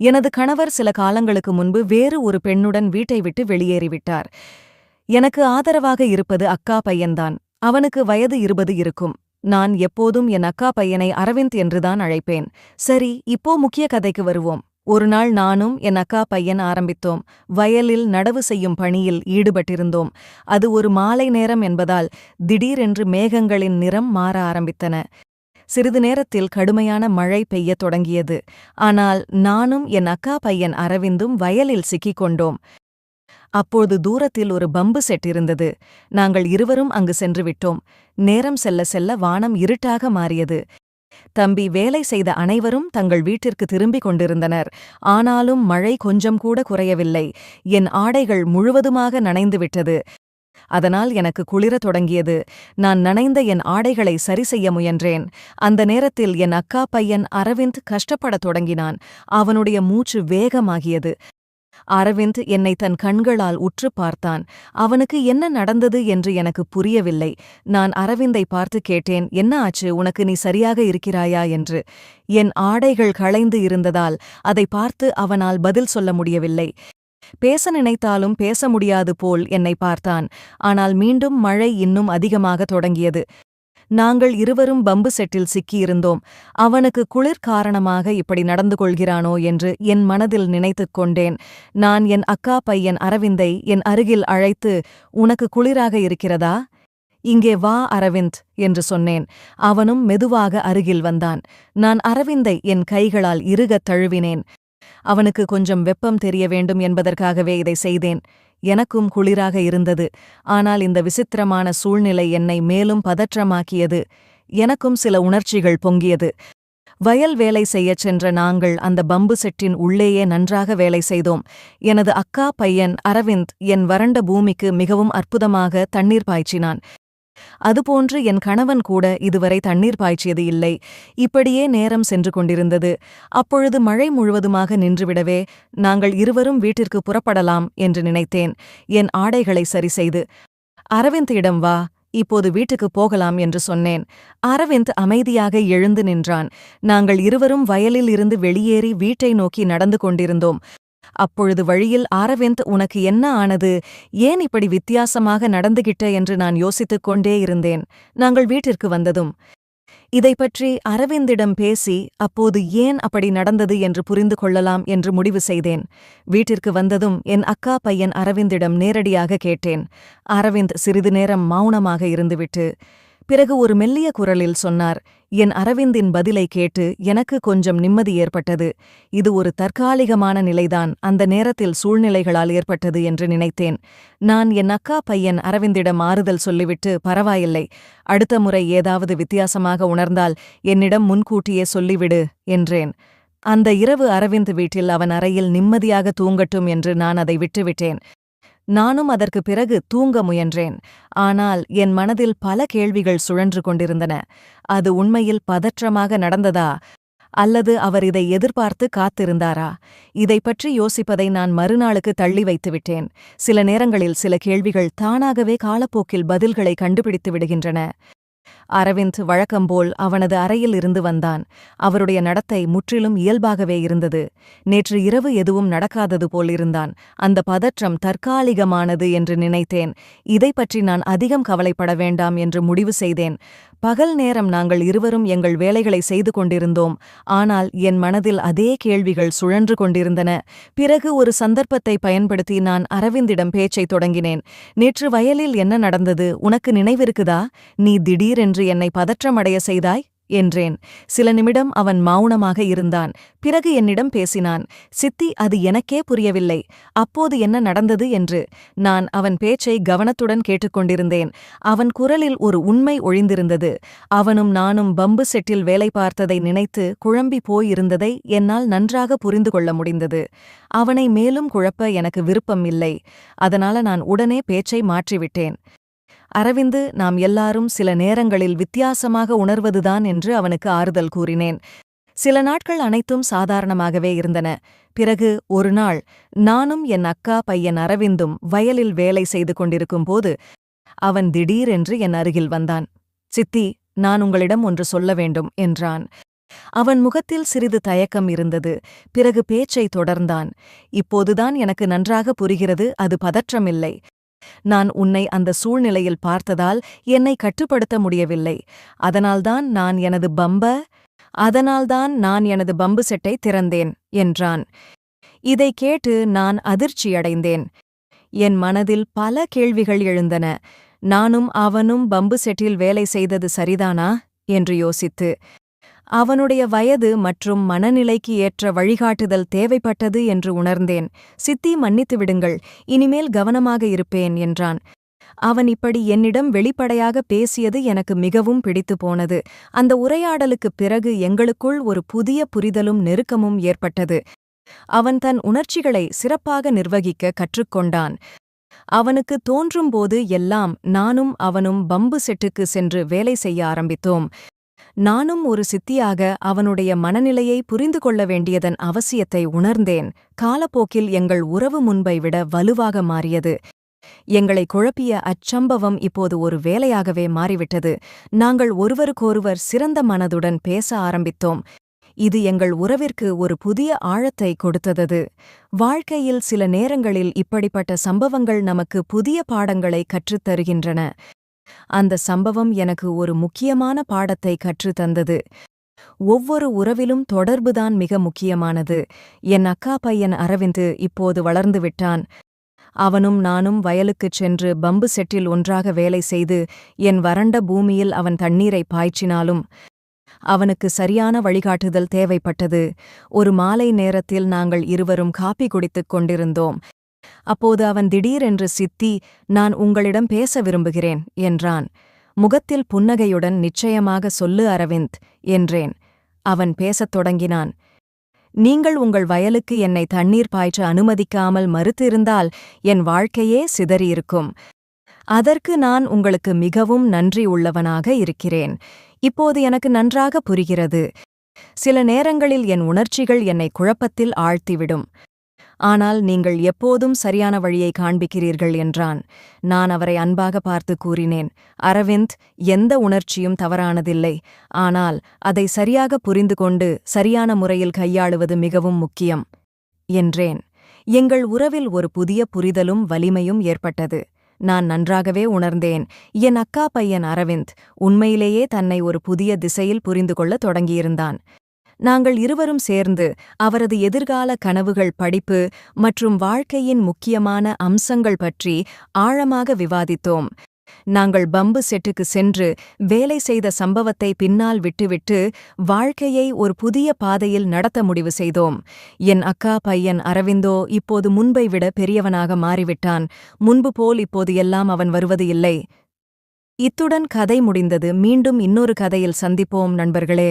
எனது கணவர் சில காலங்களுக்கு முன்பு வேறு ஒரு பெண்ணுடன் வீட்டை விட்டு வெளியேறிவிட்டார். எனக்கு ஆதரவாக இருப்பது அக்கா பையன்தான். அவனுக்கு வயது இருபது இருக்கும். நான் எப்போதும் என் அக்கா பையனை அரவிந்த் என்றுதான் அழைப்பேன். சரி இப்போ முக்கிய கதைக்கு வருவோம். ஒரு நாள் நானும் என் அக்கா பையன் ஆரம்பித்தோம். வயலில் நடவு செய்யும் பணியில் ஈடுபட்டிருந்தோம். அது ஒரு மாலை நேரம் என்பதால் திடீரென்று மேகங்களின் நிறம் மாற ஆரம்பித்தன. சிறிது நேரத்தில் கடுமையான மழை பெய்யத் தொடங்கியது. ஆனால் நானும் என் அக்கா பையன் அரவிந்தும் வயலில் சிக்கிக் கொண்டோம். அப்போது தூரத்தில் ஒரு பம்பு செட் இருந்தது. நாங்கள் இருவரும் அங்கு சென்று விட்டோம். நேரம் செல்ல செல்ல வானம் இருட்டாக மாறியது. தம்பி வேலை செய்த அனைவரும் தங்கள் வீட்டிற்கு திரும்பிக் கொண்டிருந்தனர். ஆனாலும் மழை கொஞ்சம் கூட குறையவில்லை. என் ஆடைகள் முழுவதுமாக நனைந்துவிட்டது அதனால் எனக்கு குளிர தொடங்கியது. நான் நனைந்த என் ஆடைகளை சரி செய்ய முயன்றேன். அந்த நேரத்தில் என் அக்கா பையன் அரவிந்த் கஷ்டப்படத் தொடங்கினான். அவனுடைய மூச்சு வேகமாகியது. அரவிந்த் என்னை தன் கண்களால் உற்று பார்த்தான். அவனுக்கு என்ன நடந்தது என்று எனக்கு புரியவில்லை. நான் அரவிந்தை பார்த்து கேட்டேன் என்ன ஆச்சு? உனக்கு நீ சரியாக இருக்கிறாயா? என்று. என் ஆடைகள் களைந்து இருந்ததால் அதை பார்த்து அவனால் பதில் சொல்ல முடியவில்லை. பேச நினைத்தாலும் பேச முடியாது போல் என்னை பார்த்தான். ஆனால் மீண்டும் மழை இன்னும் அதிகமாக தொடங்கியது. நாங்கள் இருவரும் பம்பு செட்டில் சிக்கியிருந்தோம். அவனுக்கு குளிர் காரணமாக இப்படி நடந்து கொள்கிறானோ என்று என் மனதில் நினைத்துக் கொண்டேன். நான் என் அக்கா பையன் அரவிந்தை என் அருகில் அழைத்து உனக்கு குளிராக இருக்கிறதா? இங்கே வா அரவிந்த் என்று சொன்னேன். அவனும் மெதுவாக அருகில் வந்தான். நான் அரவிந்தை என் கைகளால் இறுகத் தழுவினேன். அவனுக்கு கொஞ்சம் வெப்பம் தெரிய வேண்டும் என்பதற்காகவே இதை செய்தேன். எனக்கும் குளிராக இருந்தது. ஆனால் இந்த விசித்திரமான சூழ்நிலை என்னை மேலும் பதற்றமாக்கியது. எனக்கும் சில உணர்ச்சிகள் பொங்கியது. வயல் வேலை செய்யச் சென்ற நாங்கள் அந்த பம்பு செட்டின் உள்ளேயே நன்றாக வேலை செய்தோம். எனது அக்கா பையன் அரவிந்த் என் வறண்ட பூமிக்கு மிகவும் அற்புதமாக தண்ணீர் பாய்ச்சினான். அதுபோன்று என் கணவன் கூட இதுவரை தண்ணீர் பாய்ச்சியது இல்லை. இப்படியே நேரம் சென்று கொண்டிருந்தது. அப்பொழுது மழை முழுவதுமாக நின்றுவிடவே நாங்கள் இருவரும் வீட்டிற்கு புறப்படலாம் என்று நினைத்தேன். என் ஆடைகளை சரி செய்து அரவிந்திடம் வா இப்போது வீட்டுக்குப் போகலாம் என்று சொன்னேன். அரவிந்த் அமைதியாக எழுந்து நின்றான். நாங்கள் இருவரும் வயலில் இருந்து வெளியேறி வீட்டை நோக்கி நடந்து கொண்டிருந்தோம். அப்பொழுது வழியில் அரவிந்த் உனக்கு என்ன ஆனது? ஏன் இப்படி வித்தியாசமாக நடந்துகிட்ட? என்று நான் யோசித்துக் கொண்டே இருந்தேன். நாங்கள் வீட்டிற்கு வந்ததும் இதைப் பற்றி அரவிந்திடம் பேசி அப்போது ஏன் அப்படி நடந்தது என்று புரிந்து கொள்ளலாம்? என்று முடிவு செய்தேன். வீட்டிற்கு வந்ததும் என் அக்கா பையன் அரவிந்திடம் நேரடியாக கேட்டேன். அரவிந்த் சிறிது நேரம் மௌனமாக இருந்துவிட்டு பிறகு ஒரு மெல்லிய குரலில் சொன்னார் என் அரவிந்தின் பதிலை கேட்டு எனக்கு கொஞ்சம் நிம்மதி ஏற்பட்டது. இது ஒரு தற்காலிகமான நிலைதான். அந்த நேரத்தில் சூழ்நிலைகளால் ஏற்பட்டது என்று நினைத்தேன். நான் என் அக்கா பையன் அரவிந்திடம் ஆறுதல் சொல்லிவிட்டு பரவாயில்லை. அடுத்த முறை ஏதாவது வித்தியாசமாக உணர்ந்தால் என்னிடம் முன்கூட்டியே சொல்லிவிடு என்றேன். அந்த இரவு அரவிந்த் வீட்டில் அவன் அறையில் நிம்மதியாக தூங்கட்டும் என்று நான் அதை விட்டுவிட்டேன். நானும் அதற்கு பிறகு தூங்க முயன்றேன். ஆனால் என் மனதில் பல கேள்விகள் சுழன்று கொண்டிருந்தன. அது உண்மையில் பதற்றமாக நடந்ததா? அல்லது அவர் இதை எதிர்பார்த்து காத்திருந்தாரா? இதை பற்றி யோசிப்பதை நான் மறுநாளுக்கு தள்ளி வைத்துவிட்டேன் சில நேரங்களில் சில கேள்விகள் தானாகவே காலப்போக்கில் பதில்களை கண்டுபிடித்து விடுகின்றன. அரவிந்த் வழக்கம்போல் அவனது அறையில் இருந்து வந்தான். அவருடைய நடத்தை முற்றிலும் இயல்பாகவே இருந்தது. நேற்று இரவு எதுவும் நடக்காதது போல் இருந்தான். அந்த பதற்றம் தற்காலிகமானது என்று நினைத்தேன். இதை பற்றி நான் அதிகம் கவலைப்பட வேண்டாம் என்று முடிவு செய்தேன். பகல் நேரம் நாங்கள் இருவரும் எங்கள் வேலைகளை செய்து கொண்டிருந்தோம். ஆனால் என் மனதில் அதே கேள்விகள் சுழன்று கொண்டிருந்தன. பிறகு ஒரு சந்தர்ப்பத்தை பயன்படுத்தி நான் அரவிந்திடம் பேச்சைத் தொடங்கினேன். நேற்று வயலில் என்ன நடந்தது? உனக்கு நினைவிருக்குதா? நீ திடீரென்று என்னை பதற்றமடைய செய்தாய்? என்றேன். சில நிமிடம் அவன் மௌனமாக இருந்தான். பிறகு என்னிடம் பேசினான் சித்தி அது எனக்கே புரியவில்லை. அப்போது என்ன நடந்தது? என்று. நான் அவன் பேச்சை கவனத்துடன் கேட்டுக்கொண்டிருந்தேன். அவன் குரலில் ஒரு உண்மை ஒழிந்திருந்தது. அவனும் நானும் பம்பு செட்டில் வேலை பார்த்ததை நினைத்து குழம்பி போயிருந்ததை என்னால் நன்றாக புரிந்து கொள்ள முடிந்தது. அவனை மேலும் குழப்ப எனக்கு விருப்பம் இல்லை. அதனால நான் உடனே பேச்சை மாற்றிவிட்டேன். அரவிந்து நாம் எல்லாரும் சில நேரங்களில் வித்தியாசமாக உணர்வதுதான் என்று அவனுக்கு ஆறுதல் கூறினேன். சில நாட்கள் அனைத்தும் சாதாரணமாகவே இருந்தன. பிறகு ஒரு நாள் நானும் என் அக்கா பையன் அரவிந்தும் வயலில் வேலை செய்து கொண்டிருக்கும்போது அவன் திடீரென்று என் அருகில் வந்தான். சித்தி நான் உங்களிடம் ஒன்று சொல்ல வேண்டும் என்றான். அவன் முகத்தில் சிறிது தயக்கம் இருந்தது. பிறகு பேச்சை தொடர்ந்தான். இப்போதுதான் எனக்கு நன்றாக புரிகிறது அது பதற்றமில்லை. நான் உன்னை அந்த சூழ்நிலையில் பார்த்ததால் என்னை கட்டுப்படுத்த முடியவில்லை. அதனால்தான் நான் எனது பம்ப அதனால்தான் நான் எனது பம்பு செட்டை திறந்தேன் என்றான். இதை கேட்டு நான் அதிர்ச்சியடைந்தேன். என் மனதில் பல கேள்விகள் எழுந்தன. நானும் அவனும் பம்பு செட்டில் வேலை செய்தது சரிதானா? என்று யோசித்து. அவனுடைய வயது மற்றும் மனநிலைக்கு ஏற்ற வழிகாட்டுதல் தேவைப்பட்டது என்று உணர்ந்தேன். சித்தி மன்னித்து விடுங்கள். இனிமேல் கவனமாக இருப்பேன் என்றான். அவன் இப்படி என்னிடம் வெளிப்படையாக பேசியது எனக்கு மிகவும் பிடித்து போனது. அந்த உரையாடலுக்குப் பிறகு எங்களுக்குள் ஒரு புதிய புரிதலும் நெருக்கமும் ஏற்பட்டது. அவன் தன் உணர்ச்சிகளை சிறப்பாக நிர்வகிக்க கற்றுக்கொண்டான். அவனுக்கு தோன்றும்போது எல்லாம் நானும் அவனும் பம்பு செட்டுக்கு சென்று வேலை செய்ய ஆரம்பித்தோம். நானும் ஒரு சித்தியாக அவனுடைய மனநிலையை புரிந்து கொள்ள வேண்டியதன் அவசியத்தை உணர்ந்தேன். காலப்போக்கில் எங்கள் உறவு முன்பை விட வலுவாக மாறியது. எங்களை குழப்பிய அச்சம்பவம் இப்போது ஒரு வேலையாகவே மாறிவிட்டது. நாங்கள் ஒருவருக்கொருவர் சிறந்த மனதுடன் பேச ஆரம்பித்தோம். இது எங்கள் உறவிற்கு ஒரு புதிய ஆழத்தை கொடுத்தது. வாழ்க்கையில் சில நேரங்களில் இப்படிப்பட்ட சம்பவங்கள் நமக்கு புதிய பாடங்களை கற்றுத் தருகின்றன அந்த சம்பவம் எனக்கு ஒரு முக்கியமான பாடத்தை கற்றுத் தந்தது. ஒவ்வொரு உறவிலும் தொடர்புதான் மிக முக்கியமானது. என் அக்கா பையன் அரவிந்து இப்போது வளர்ந்து விட்டான். அவனும் நானும் வயலுக்குச் சென்று பம்பு செட்டில் ஒன்றாக வேலை செய்து என் வறண்ட பூமியில் அவன் தண்ணீரை பாய்ச்சினாலும் அவனுக்கு சரியான வழிகாட்டுதல் தேவைப்பட்டது. ஒரு மாலை நேரத்தில் நாங்கள் இருவரும் காப்பி குடித்துக் கொண்டிருந்தோம். அப்போது அவன் திடீரென்று சித்தி நான் உங்களிடம் பேச விரும்புகிறேன் என்றான். முகத்தில் புன்னகையுடன் நிச்சயமாக சொல்லு அரவிந்த் என்றேன். அவன் பேசத் தொடங்கினான். நீங்கள் உங்கள் வயலுக்கு என்னை தண்ணீர் பாய்ச்ச அனுமதிக்காமல் மறுத்திருந்தால் என் வாழ்க்கையே சிதறியிருக்கும். அதற்கு நான் உங்களுக்கு மிகவும் நன்றி உள்ளவனாக இருக்கிறேன். இப்போது எனக்கு நன்றாக புரிகிறது. சில நேரங்களில் என் உணர்ச்சிகள் என்னை குழப்பத்தில் ஆழ்த்திவிடும். ஆனால் நீங்கள் எப்போதும் சரியான வழியை காண்பிக்கிறீர்கள் என்றான். நான் அவரை அன்பாக பார்த்து கூறினேன் அரவிந்த் எந்த உணர்ச்சியும் தவறானதில்லை. ஆனால் அதை சரியாக புரிந்து கொண்டு சரியான முறையில் கையாளுவது மிகவும் முக்கியம் என்றேன். எங்கள் உறவில் ஒரு புதிய புரிதலும் வலிமையும் ஏற்பட்டது. நான் நன்றாகவே உணர்ந்தேன் என் அக்கா பையன் அரவிந்த் உண்மையிலேயே தன்னை ஒரு புதிய திசையில் புரிந்து கொள்ளத் தொடங்கியிருந்தான். நாங்கள் இருவரும் சேர்ந்து அவரது எதிர்கால கனவுகள் படிப்பு மற்றும் வாழ்க்கையின் முக்கியமான அம்சங்கள் பற்றி ஆழமாக விவாதித்தோம். நாங்கள் பம்பு செட்டுக்கு சென்று வேலை செய்த சம்பவத்தை பின்னால் விட்டுவிட்டு வாழ்க்கையை ஒரு புதிய பாதையில் நடத்த முடிவு செய்தோம். என் அக்கா பையன் அரவிந்தோ இப்போது முன்பை விட பெரியவனாக மாறிவிட்டான். முன்பு போல் இப்போது எல்லாம் அவன் வருவது இல்லை. இத்துடன் கதை முடிந்தது. மீண்டும் இன்னொரு கதையில் சந்திப்போம் நண்பர்களே.